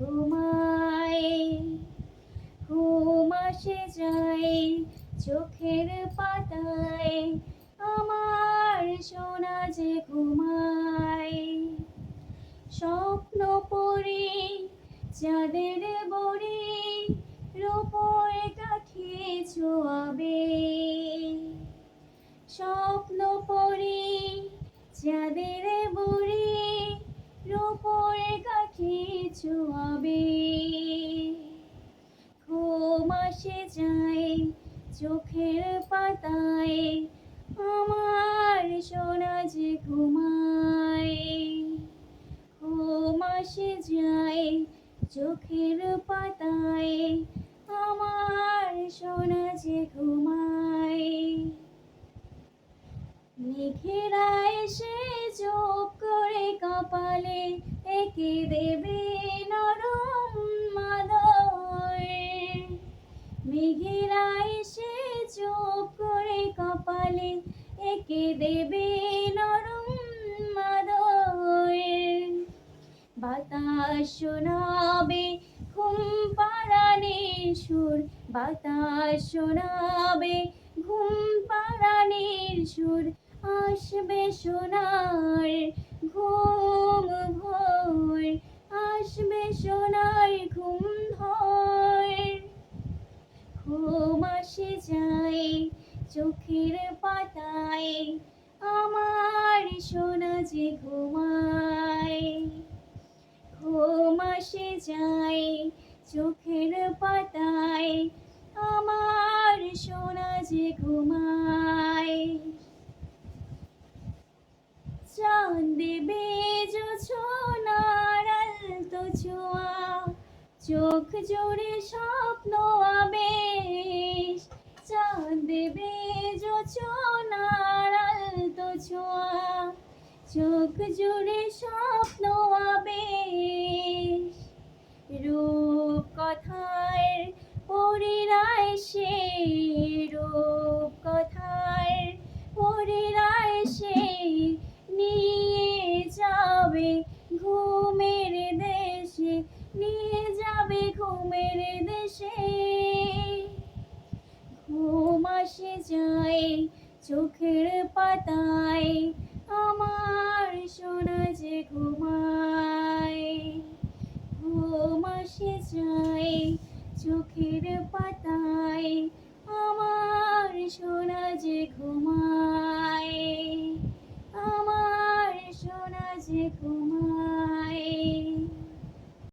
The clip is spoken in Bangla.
ঘুমায়, ঘুম আসে যায় চোখের পাতায়, আমার সোনা যে ঘুমায়। স্বপ্ন পড়ি চাঁদের বড়ি রূপোর কাঠি ছোয়াবে আসে যায়, চোখের পাতায় আমার সোনা যে ঘুমায়। ঘুম আসে যায়, চোখের পাতায় আমার সোনা যে ঘুমায়। মেঘেরা এসে চোখ করে কপালে একে দেবে একে দেবে নরম মাদয়ে বাতাস শোনাবে ঘুম পাড়ানে সুর। বাতাস শোনাবে ঘুম পাড়ানের সুর। আসবে সোনার যায় চোখের পাতায়, আমার সোনা যে ঘুমায়। চাঁদ দেবে ছোনার তো ছোঁয়া, চোখ জোরে স্বপ্ন আবেশ। চাঁদ দেবে ছোনার তো ছোঁয়া, চোখ জুড়ে স্বপ্ন পরিরায় সে রূপ নিয়ে ঘুমের দেশে, নিয়ে যাবে ঘুমের দেশে। ঘুম আসে যায় চোখের পাতায়, আমার সোনা যে ঘুমায় পাতায় আমার সোনা যে ঘুমায় আমার সোনা যে ঘুমায়।